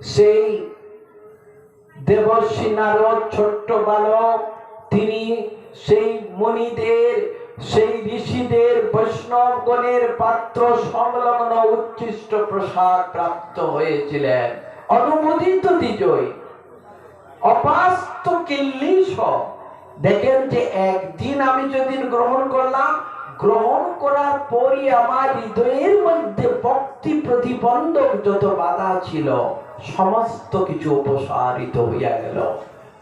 সেই দেবর্ষী নারদ ছোট্ট বালক, তিনি সেই মুনিদের, সেই ঋষিদের বৈষ্ণবগণের পাত্র সংলগ্ন উচ্ছিষ্ট প্রসাদ প্রাপ্ত হয়েছিলেন। অনুমোদিত বিজয় অপাস্ত কিল্লিশ। দেখেন যে একদিন আমি যদি গ্রহণ করলাম গ্রহণ করার পরই আমার হৃদয়ের মধ্যে ভক্তি প্রতিবন্ধক যত বাধা ছিল, সমস্ত কিছু অপসারিত হইয়া গেল।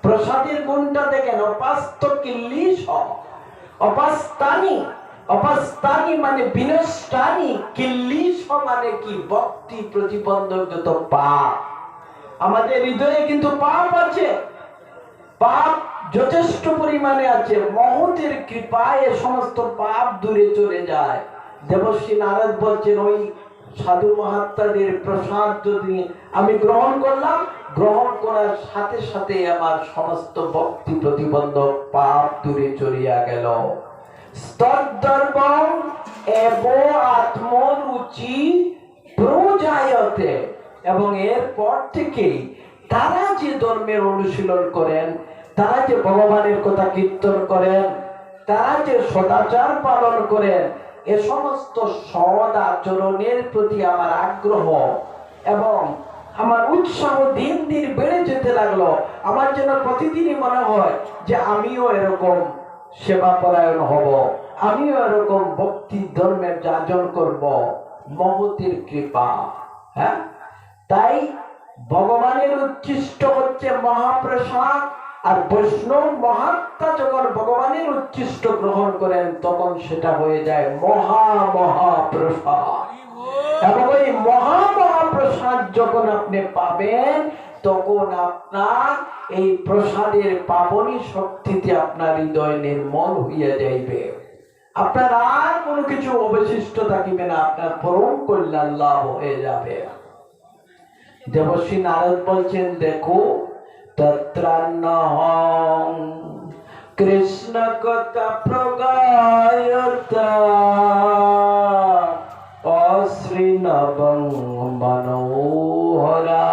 প্রসাদের গুণটা দেখেন, অপাস্ত কিল্লিশ অপাস্তানি অপাস্তানি মানে বিনষ্টানি, কিল্লিশ মানে কি? ভক্তি প্রতিবন্ধক যত পাপ। আমাদের হৃদয়ে কিন্তু পাপ আছে। পাপ যথেষ্ট পরিমাণে আছে। মহতের কৃপায় সমস্ত পাপ দূরে চলে যায়। দেবশ্রী নারদ বলছেন, ওই সাধু মহাত্মাদের প্রসাদ যদি আমি গ্রহণ করলাম, গ্রহণ করার সাথে সাথে আমার সমস্ত ভক্তি প্রতিবন্ধক পাপ দূরে চলিয়া গেল। স্তর্দর্বং এব আত্মরুচি প্রজায়তে। এবং এরপর থেকেই তারা যে ধর্মের অনুশীলন করেন তারা যে ভগবানের কথা কীর্তন করেন, তারা যে সদাচার পালন করেন, এ সমস্ত সদ আচরণের প্রতি আমার আগ্রহ এবং আমার উৎসাহ দিন দিন বেড়ে যেতে লাগল। আমার যেন প্রতিদিনই মনে হয় যে আমিও এরকম সেবা পরায়ণ হব, আমিও এরকম ভক্তি ধর্মের যাজন করব মহতির কৃপা হ্যাঁ? তাই ভগবানের উচ্ছিষ্ট হচ্ছে মহাপ্রসাদ আর বৈষ্ণব মহাত্মা যখন ভগবানের উচ্ছিষ্ট গ্রহণ করেন, তখন সেটা হয়ে যায় মহা মহাপ্রসাদ এবং ওই মহা মহাপ্রসাদ যখন আপনি পাবেন, তখন আপনার এই প্রসাদের পাবনী শক্তিতে আপনার হৃদয় নির্মল হইয়া যাইবে। আপনার আর কোনো কিছু অবশিষ্ট থাকিবে না, আপনার পরম কল্যাণ লাভ হয়ে যাবে। দেবশ্রী নারদ বলছেন, দেখো তত্রান্নহং কৃষ্ণ কথা প্রগায়তা। অশ্রী নবং মনোহরা।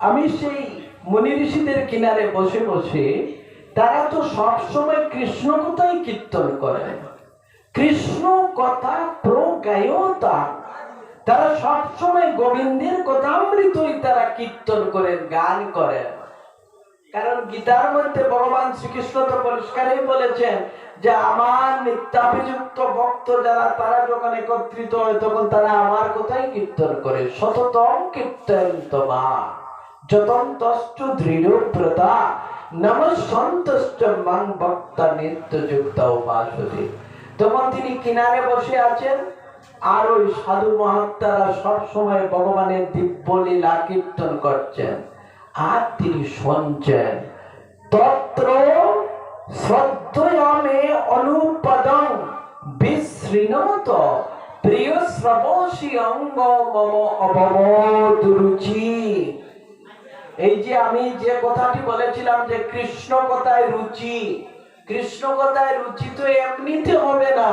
আমি সেই মুনি ঋষিদের কিনারে বসে বসে তারা তো সবসময় কৃষ্ণ কথাই কীর্তন করেন। কৃষ্ণ কথা প্রগায়তা। তারা সবসময় গোবিন্দের কথামৃতই তারা কীর্তন করেন, গান করেন। কারণ গীতার মধ্যে ভগবান শ্রীকৃষ্ণ তো পরিষ্কারই বলেছেন যে, আমার নিত্যাভিযুক্ত ভক্ত যারা, তারা যখন একত্রিত হয়, তখন তারা আমার কথাই কীর্তন করে। সততম কীর্তন তোমা যতন্তশ্চ দৃঢ় ব্রতা নম সন্তশ্চ মাং ভক্তা নিত্যযুক্ত উপাসতে। তখন তিনি কিনারে বসে আছেন। আর ওই সাধু মহাত্মারা সবসময় ভগবানের দিব্য লীলা কীর্তন করছেন। আর তিনি শুনছেন, তত্র অনুপদং বিশৃণত প্রিয় অঙ্গ মম অবমোদরুচি। এই যে আমি যে কথাটি বলেছিলাম যে কৃষ্ণ কথায় রুচি, কৃষ্ণ কথায় রুচি তো এমনিতে হবে না।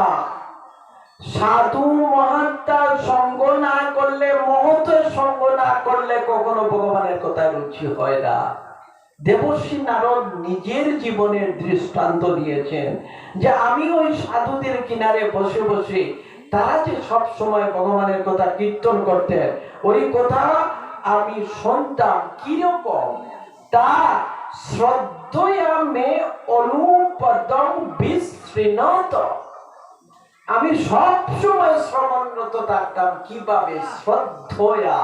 সাধু মহাত্মার সঙ্গ না করলে মহতের সঙ্গ না করলে কখনো ভগবানের কথা রুচি হয় না। দেবশ্রী নারদ নিজের জীবনের দৃষ্টান্ত দিয়েছেন যে আমি ওই সাধুদের কিনারে বসে বসে তারা যে সব সময় ভগবানের কথা কীর্তন করতেন ওই কথা আমি শুনতাম কীরকম? তা শ্রদ্ধয়ামে অনুপদম বিশৃণত আমি সব সময় শ্রমণরত থাকতাম কীভাবে শ্রদ্ধয়া?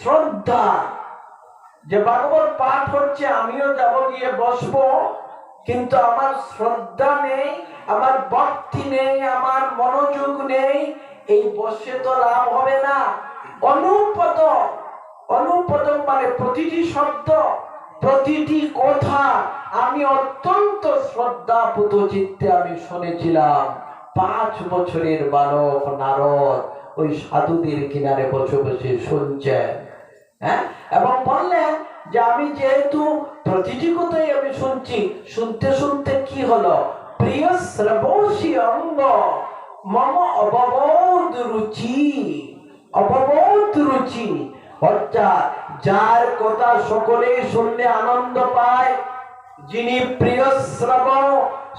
শ্রদ্ধা। যে ভাগবত পাঠ হচ্ছে, আমিও যাব গিয়ে বসবো, কিন্তু আমার শ্রদ্ধা নেই, আমার ভক্তি নেই, আমার মনোযোগ নেই, এই বসে তো লাভ হবে না। অনুপদ অনুপদ মানে প্রতিটি শব্দ, প্রতিটি কথা আমি অত্যন্ত শ্রদ্ধা পুত চিত্তে আমি শুনেছিলাম। পাঁচ বছরের বালক, নারদ ওই সাধুদের কিনারে বসে বসে শুনছেন হ্যাঁ? এবং বললেন যে আমি যেহেতু প্রতিটি কথাই আমি শুনছি, শুনতে শুনতে কি হলো? প্রিয় শ্রবসী অঙ্গ, মম অববোধ রুচি অববোধ রুচি। অর্থাৎ যার কথা সকলে শুনলে আনন্দ পায়, যিনি প্রিয় শ্রব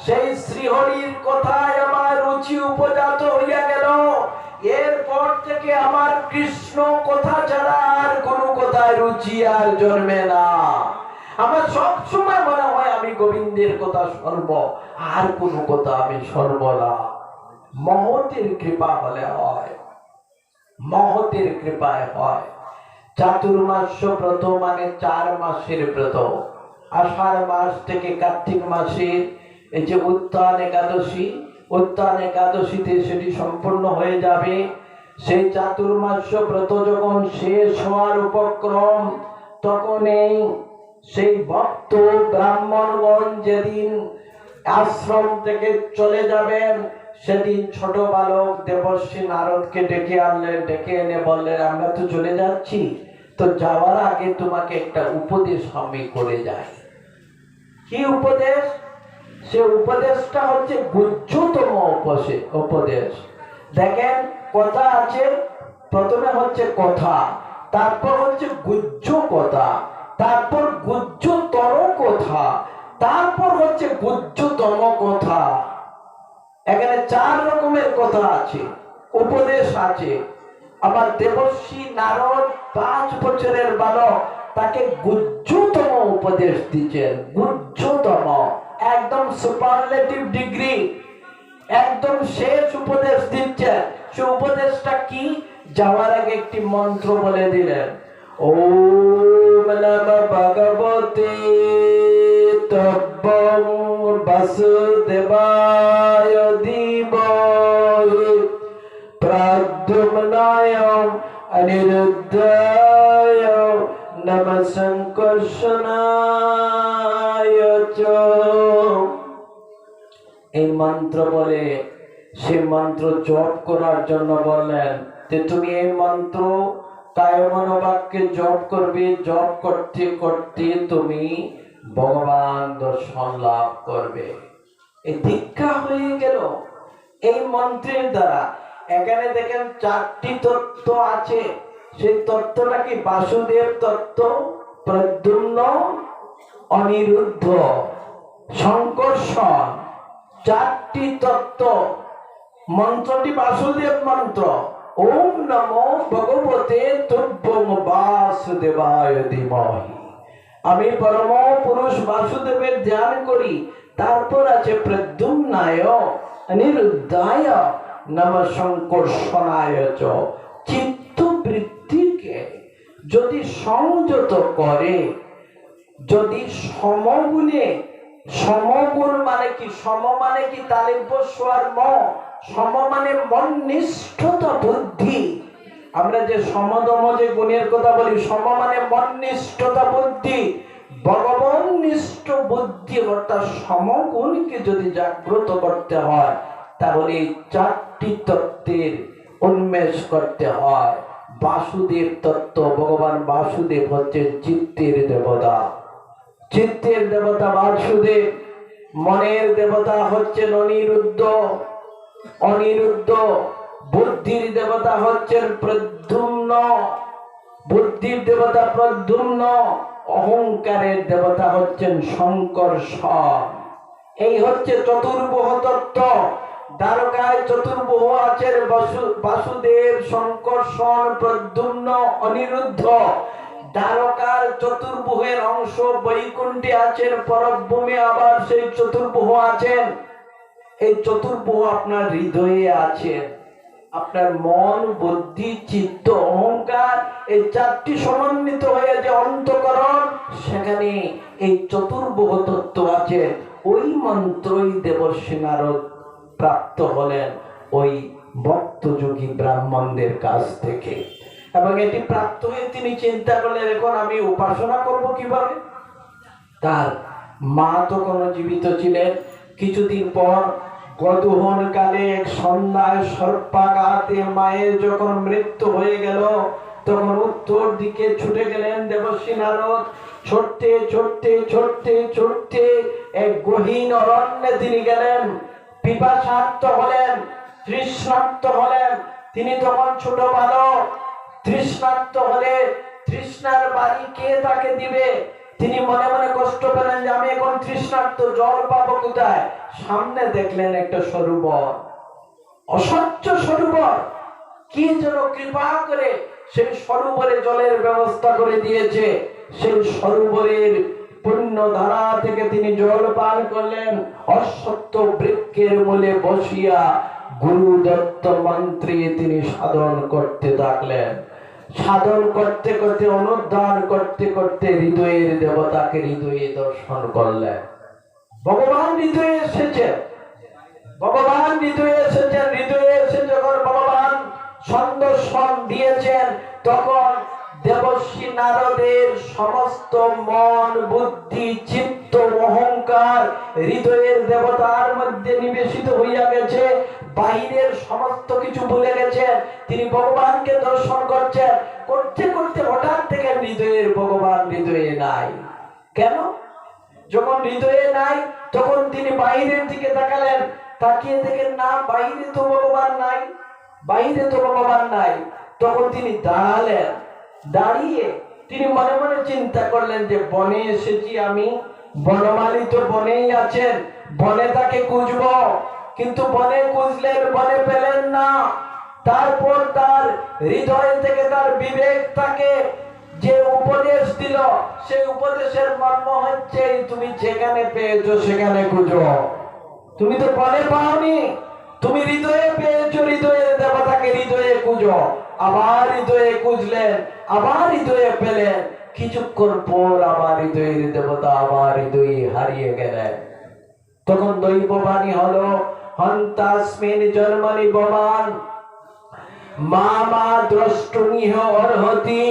সেই শ্রীহরির কথায় আমার রুচি উপজাত হইয়া গেল। এরপর থেকে আমার কৃষ্ণ কথা ছাড়া আর কোনো কথায় রুচি আর জন্মে না। আমার সব সময় মনে হয় আমি গোবিন্দের কথা সর্ব আর কোনো কথা আমি সর্ব না। মহতের কৃপা হলে হয়, মহতের কৃপায় হয়। চাতুর্মাস্য ব্রত মানে চার মাসের ব্রত। আষাঢ় মাস থেকে কার্তিক মাসের এই যে উত্তান একাদশী উত্তান একাদশীতে সেটি সম্পূর্ণ হয়ে যাবে। সেই চাতুর্মাস্য ব্রত যখন শেষ হওয়ার উপক্রম, তখন এই সেই ভক্ত ব্রাহ্মণগণ যেদিন আশ্রম থেকে চলে যাবেন, সেদিন ছোট বালক দেবশ্রী নারদকে ডেকে আনলেন, ডেকে এনে বললেন, আমরা তো চলে যাচ্ছি, তো যাওয়ার আগে তোমাকে একটা উপদেশ আমি করে যাই। কি উপদেশ? সে উপদেশটা হচ্ছে উপসে- উপদেশ। দেখেন, কথা আছে, প্রথমে হচ্ছে কথা, তারপর হচ্ছে গুজ্জ কথা, তারপর গুজ্জতর কথা, তারপর হচ্ছে গুজ্জতম কথা। এখানে চার রকমের কথা আছে, উপদেশ আছে। আবার দেবশ্রী নারদ পাঁচ বছরের বালক, তাকে গুজ্জতম উপদেশ দিচ্ছেন গুজ্জতম একদম সুপারলেটিভ ডিগ্রি একদম শেষ উপদেশ দিচ্ছেন সে উপদেশটা কি? যাওয়ার আগে একটি মন্ত্র বলে দিলেন, ওম নম ভগবতে তব্বং বাসুদেবায় ধীমহি প্রাদ্যুম্নায় অনিরুদ্ধায় নম সংকর্ষণায় চ। এই মন্ত্র বলে, সে মন্ত্র জপ করার জন্য বললেন যে তুমি এই মন্ত্র কায়মনোবাক্যে জপ করবে, জপ করতে করতে তুমি ভগবান দর্শন লাভ করবে। এই দীক্ষা হয়ে গেল। এই মন্ত্রের দ্বারা এখানে দেখেন চারটি তত্ত্ব আছে। সেই তত্ত্বটা কি? বাসুদেব তত্ত্ব, প্রদ্যুম্ন, অনিরুদ্ধ সংকর্ষণ চারটি তত্ত্ব। মন্ত্রটি বাসুদেব মন্ত্র। ওম নমো ভগবতে বাসুদেবায় ধীমহি। আমি পরম পুরুষ বাসুদেবের ধ্যান করি। তারপর আছে প্রদ্যুম্নায়, অনিরুদ্ধায় নম সংকর্ষণায় চ যদি সংযত করে, যদি সমগুণে সমগুণ মানে কি? সম মানে কি তালিব্য স্বর ম? সম মানে মননিষ্ঠতা বুদ্ধি। আমরা যে সমদম যে গুণের কথা বলি, সম মানে মননিষ্ঠতা বুদ্ধি। ভগবাননিষ্ঠ বুদ্ধি অর্থাৎ সমগুণকে যদি জাগ্রত করতে হয়, তাহলে এই চারটি তত্ত্বের উন্মেষ করতে হয়। বাসুদেব তত্ত্ব, ভগবান বাসুদেব হচ্ছে চিত্তের দেবতা। চিত্তের দেবতা বাসুদেব মনের দেবতা হচ্ছেন অনিরুদ্ধ। অনিরুদ্ধ বুদ্ধির দেবতা হচ্ছেন প্রদ্যুম্ন। বুদ্ধির দেবতা প্রদ্যুম্ন, অহংকারের দেবতা হচ্ছেন শঙ্কর্ষণ এই হচ্ছে চতুর্বহ তত্ত্ব। দ্বারকায় চতুর্বহ আছেন বাসু- বাসুদেব শঙ্কর্ষণ প্রদ্যুম্ন, অনিরুদ্ধ। দ্বারকার চতুর্বুহের অংশ বৈকুণ্ঠে আছেন পরভূমি আবার সেই চতুর্ভুহ আছেন এই চতুর্ভুহ আপনার হৃদয়ে আছেন আপনার মন, বুদ্ধি, চিত্ত, অহংকার এই চারটি সমন্বিত হয়ে যে অন্তকরণ, সেখানে এই চতুর্বহ তত্ত্ব আছে। ওই মন্ত্রই দেবর্ষী নারদ প্রাপ্ত হলেন ওই ভক্তযোগী ব্রাহ্মণদের কাছ থেকে। এবং এটি প্রাপ্ত হয়ে তিনি চিন্তা করলেন, এখন আমি উপাসনা করব কীভাবে? তার মা তখন জীবিত ছিলেন। কিছুদিন পর গদোহন কালে এক সন্ধ্যায় সর্পাঘাতে মায়ের যখন মৃত্যু হয়ে গেল, তখন উত্তর দিকে ছুটে গেলেন দেবশ্রী নারদ। ছুটতে ছুটতে ছুটতে ছুটতে এক গহীন অরণ্যে তিনি গেলেন। পিপাসার্থ হলেন তৃষ্ণার্ত হলেন। তিনি তখন ছোট বালক তৃষ্ণার্ত হলে তৃষ্ণার বাড়ি কে তাকে দিবে? তিনি মনে মনে কষ্ট পেলেন যে আমি এখন তৃষ্ণার্ত, জল পাবো কোথায়? সামনে দেখলেন একটা সরোবর। অস্বচ্ছ সরোবর। কি যেন কৃপা করে সেই সরোবরে জলের ব্যবস্থা করে দিয়েছে। সেই সরোবরের পুণ্য ধারা থেকে তিনি জল পান করলেন। অসত্য বৃক্ষের মূলে বসিয়া গুরু দত্ত মন্ত্রী তিনি সাধন করতে থাকলেন। সাধন করতে করতে, অনুদান করতে করতে হৃদয়ের দেবতাকে হৃদয়ে দর্শন করলেন। ভগবান হৃদয়ে এসেছেন। ভগবান হৃদয়ে এসেছেন, হৃদয়ে এসে যখন ভগবান সন্দর্শন দিয়েছেন, তখন দেবশ্রী নারদের সমস্ত মন, বুদ্ধি, চিত্ত, অহংকার হৃদয়ের দেবতার মধ্যে নিবেশিত হইয়া গেছে। বাহিরের সমস্ত কিছু ভুলে গেছেন তিনি ভগবানকে দর্শন করছেন। করতে করতে হঠাৎ থেকে হৃদয়ের ভগবান হৃদয়ে নাই। কেন? যখন হৃদয়ে নাই, তখন তিনি বাইরের দিকে তাকালেন। তাকিয়ে দেখেন, না বাইরে তো ভগবান নাই। বাইরে তো ভগবান নাই। তখন তিনি দাঁড়ালেন। দাঁড়িয়ে তিনি মনে মনে চিন্তা করলেন যে বনে এসেছি আমি। বনমালী তো বনেই আছেন, বনে তাকে খুঁজব। কিন্তু বনে খুঁজলেন, বনে পেলেন না। তারপর তার হৃদয় থেকে তার বিবেক তাকে যে উপদেশ দিল, সেই উপদেশের মর্ম হচ্ছে তুমি যেখানে পেয়েছ সেখানে খুঁজো। তুমি তো বলে পাওনি তুমি হৃদয়ে পেয়েছ হৃদয়ে দেবতাকে হৃদয়ে খুঁজো আবার হৃদয়ে খুঁজলেন আবার হৃদয়ে পেলেন। কিছুক্ষণ পর আবার হৃদয়ের দেবতা আবার হৃদয়ে হারিয়ে গেলেন। তখন দৈববাণী হলো, হন্তাস্মিন জন্মনি ভবান, মা মা দ্রষ্টুমিহ অর্হতি।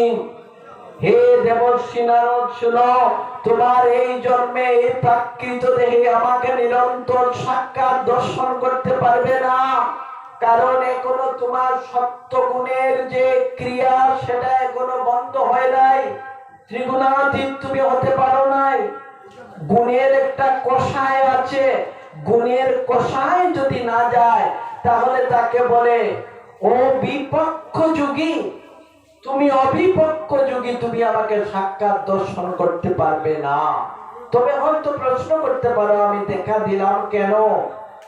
হে দেবর্ষী নারদ শুনো, তোমার এই জন্মে এই প্রাকৃত দেহে আমাকে নিরন্তর সাক্ষাৎ দর্শন করতে পারবে না। কারণ এখনও তোমার সত্য গুণের যে ক্রিয়া, সেটা এখনও বন্ধ হয় নাই। ত্রিগুণাতীত তুমি হতে পারো নাই। গুণের একটা কষায় আছে। গুণের কষায় যদি না যায়, তাহলে তাকে বলে ও বিপক্ষ যুগী। তুমি অবিপক্ষ যুগী, তুমি আমাকে সাক্ষাৎ দর্শন করতে পারবে না। তবে হয়তো প্রশ্ন করতে পারো, আমি দেখা দিলাম কেন?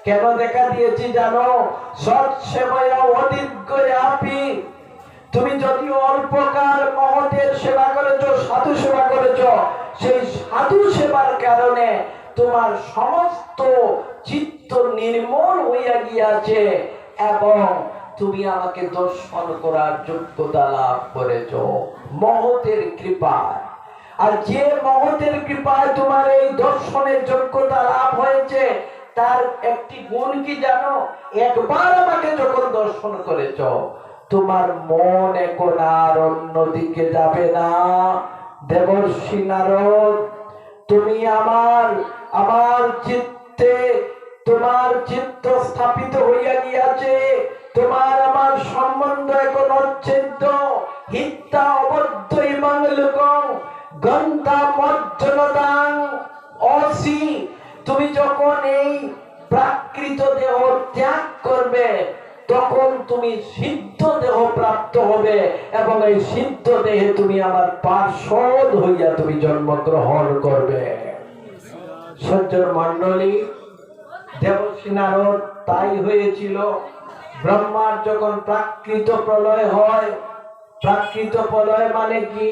কেন দেখা দিয়েছি জানো? সৎ সেবায় তুমি যদি অল্পকাল মহতের সেবা করেছ, সাধু সেবা করেছ, সেই সাধু সেবার কারণে তোমার সমস্ত চিত্ত নির্মল হইয়া গিয়াছে এবং তুমি আমাকে দর্শন করার যোগ্যতা লাভ করেছ। মহতের কৃপায়। আর যে মহতের কৃপায় তোমার এই দর্শনের যোগ্যতা লাভ হয়েছে, তার একটি গুণ কি জানো? একবার আমাকে যখন দর্শন করেছ, তোমার মন এখন আর অন্যদিকে যাবে না। দেবর্ষী নারদ, তুমি আমার আমার চিত্তে তোমার চিত্ত স্থাপিত হইয়া গিয়াছে। তোমার আমার সম্বন্ধ এখন অচ্ছেদ্য। হিত্যা অবদ্ধ ইমাং লোকং গন্তা মজ্জনদাং অসি, তুমি যখন এই প্রাকৃত দেহ ত্যাগ করবে, তখন তুমি সিদ্ধ দেহ প্রাপ্ত হবে এবং এই সিদ্ধ দেহে তুমি আমার পার্শ্বদ হইয়া তুমি জন্মগ্রহণ করবে। সজ্জন মন্ডলী দেবশ্রী নারদ তাই হয়েছিল। ব্রহ্মার যখন প্রাকৃত প্রলয় হয়, প্রাকৃত প্রলয় মানে কি?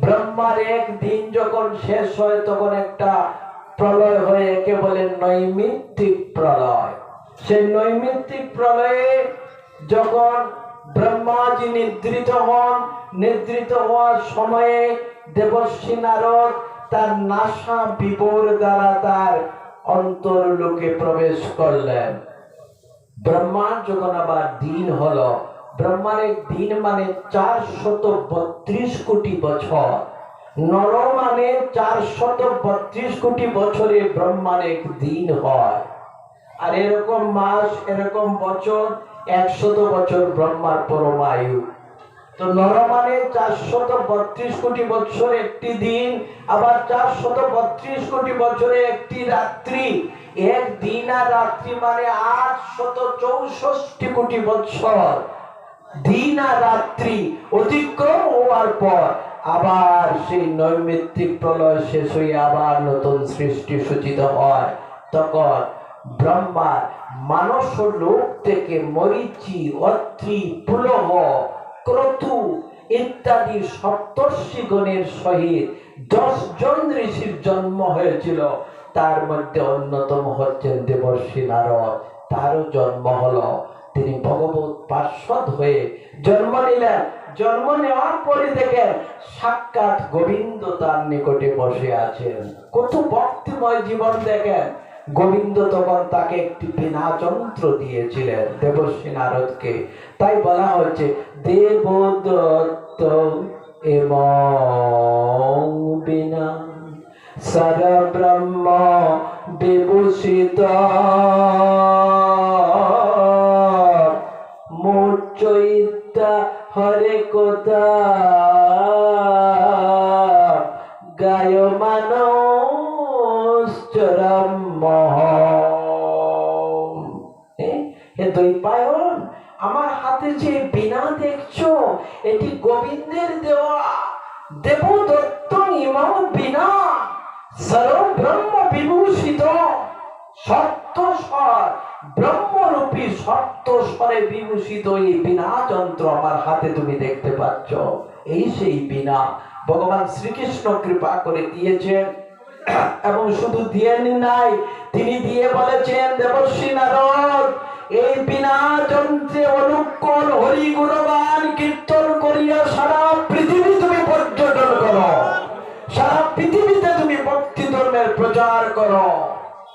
ব্রহ্মার এক দিন যখন শেষ হয়, তখন একটা প্রলয় হয়ে, একে বলে নৈমিত্তিক প্রলয়। সেই নৈমিত্তিক প্রলয়ে যখন ব্রহ্মাজি নিদ্রিত হন, নিদ্রিত হওয়ার সময়ে দেবশ্রী নারদ তার নাসা বিপর দ্বারা তার অন্তর্লোকে প্রবেশ করলেন। ব্রহ্মার যখন আবার দিন হলো। ব্রহ্মার দিন মানে চার শত বত্রিশ কোটি বছর। নর মানে চার শত বত্রিশ কোটি বছরে ব্রহ্মার এক দিন হয়। আর এরকম মাস, এরকম বছর, একশত বছর ব্রহ্মার পরমায়ু। তো নর মানে চারশত বত্রিশ কোটি বছর একটি দিন, আবার চারশত বত্রিশ কোটি বছরে একটি রাত্রি। এক দিন আর রাত্রি মানে আট শত চৌষট্টি কোটি বৎসর। দিন আর রাত্রি অতিক্রম হওয়ার পর আবার সেই নৈমিত্তিক প্রলয় শেষ হয়ে আবার নতুন সৃষ্টি সূচিত হয়। তখন ব্রহ্মার মানস লোক থেকে মরিচি, অত্রি, পুলহ, ক্রতু ইত্যাদি সপ্তর্ষিগণের সহিত দশ জন ঋষির জন্ম হয়েছিল। তার মধ্যে অন্যতম হচ্ছেন দেবর্ষী নারদ। তারও জন্ম হলো। তিনি ভগবত পার্শ্বদ হয়ে জন্ম নিলেন। জন্ম নেওয়ার পরে দেখেন সাক্ষাৎ গোবিন্দ তার নিকটে বসে আছেন। কত ভক্তিময় জীবন দেখেন। গোবিন্দ তখন তাকে একটি বিনা যন্ত্র দিয়েছিলেন দেবশ্রী নারদকে। তাই বলা হচ্ছে দেবদত্ত এবং সর ব্রহ্ম বিভূষিত মুচৈতা হরে কথা। গায় মানশ্চরম হে দৈপায়ন আমার হাতে যে বিনা দেখছ, এটি গোবিন্দের দেওয়া। দেবদত্ত ইমাম বিনা শ্রীকৃষ্ণ কৃপা করে দিয়েছেন। এবং শুধু দিয়ে নাই, তিনি দিয়ে বলেছেন, দেবশ্রী নারদ, এই বিনা যন্ত্রে অনুকূল হরি গুণগান কীর্তন করিয়া সারা পৃথিবী তুমি পর্যটন করো। সারা পৃথিবীতে তুমি ভক্তি ধর্মের প্রচার করো,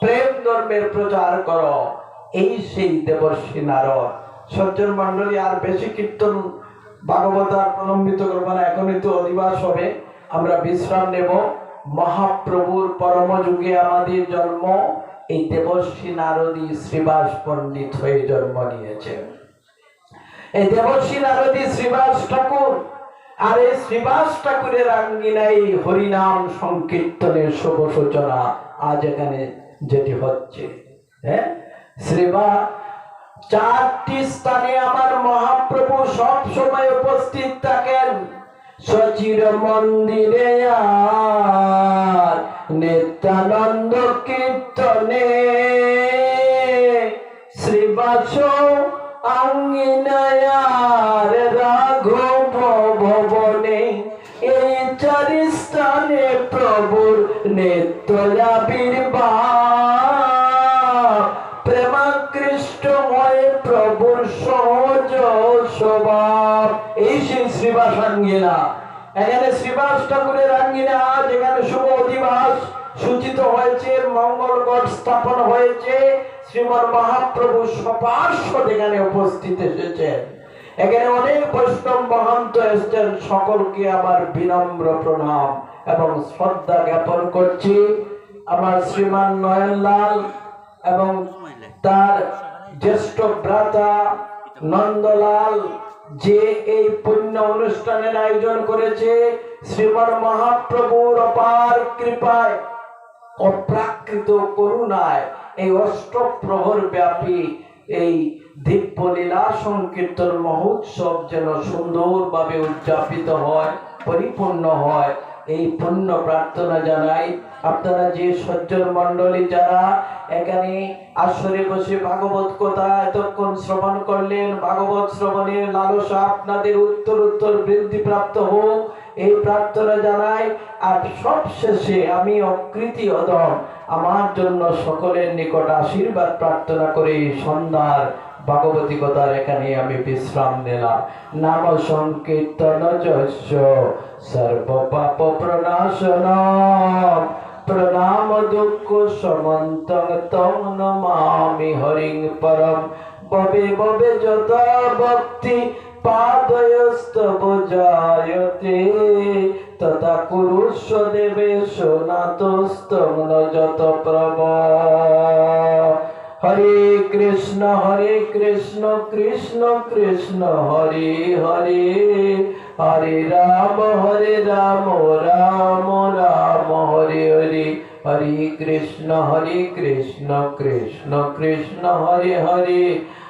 প্রেম ধর্মের প্রচার করো। এই সেই দেবর্ষী নারদ। সজ্জন মন্ডলী আর বেশি কীর্তন ভাগবত আর প্রলম্বিত করব না, এখনই তো অধিবাস হবে। আমরা বিশ্রাম নেব। মহাপ্রভুর পরম যুগে আমাদের জন্ম। এই দেবর্ষী নারদী শ্রীবাস পণ্ডিত হয়ে জন্ম নিয়েছেন। এই দেবর্ষী নারদী শ্রীবাস ঠাকুর আর শ্রীবাস ঠাকুরের আঙ্গিনায় হরিনাম সংকীর্তনের শুভ সূচনা আজ এখানে যেটি হচ্ছে। হ্যাঁ? শ্রীবা, চারটি স্থানে আমার মহাপ্রভু সব সময় উপস্থিত থাকেন। সচির মন্দিরে আর নিত্যানন্দ কীর্তনে। শ্রীবাস ঠাকুরের আঙ্গিনা, যেখানে শুভ অধিবাস সূচিত হয়েছে মঙ্গলগড় স্থাপন হয়েছে শ্রীমন মহাপ্রভু সপার্শ্ব এখানে উপস্থিত এসেছেন। এখানে অনেক বৈষ্ণব মহান্ত এসেছেন, সকলকে আমার বিনম্র প্রণাম এবং শ্রদ্ধা জ্ঞাপন করছি। আমার শ্রীমান নয়নলাল এবং তার জ্যেষ্ঠ ভ্রাতা নন্দলাল যে এই পুণ্য অনুষ্ঠানের আয়োজন করেছে শ্রীমন মহাপ্রভুর অপার কৃপায়, অপ্রাকৃত করুণায় এই অষ্টপ্রহর ব্যাপী এই দিব্য লীলা সংকীর্তন মহোৎসব যেন সুন্দরভাবে উদযাপিত হয়, পরিপূর্ণ হয়। এই পুণ্য প্রার্থনা জানাই আপনারা যে সজ্জন মণ্ডলী যারা এখানে আসরে বসে ভাগবত কথা এতক্ষণ শ্রবণ করলেন, ভাগবত শ্রবণের লালসা আপনাদের উত্তর উত্তর বৃদ্ধি প্রাপ্ত হোক। এই প্রার্থনা জানাই, আর সব শেষে আমি অকৃতি অদম আমার জন্য সকলের নিকট আশীর্বাদ প্রার্থনা করে সন্ধ্যার ভাগবতী কথার এখানে আমি বিশ্রাম নিলাম। নাম সংকীর্তন যশ সর্ব পাপ প্রণাশন। প্রণাম দুঃখ সমন্ত নমামি হরিং পরম। ববে ববে যত ভক্তি পাদয়স্তব জায়তে তথা কুরুষ দেবে সোনাতস্তং যত প্রভ। হরে কৃষ্ণ হরে কৃষ্ণ কৃষ্ণ কৃষ্ণ, হরে হরে। হরে রাম হরে রাম রাম রাম, হরে হরে। হরে কৃষ্ণ হরে কৃষ্ণ কৃষ্ণ কৃষ্ণ, হরে হরে।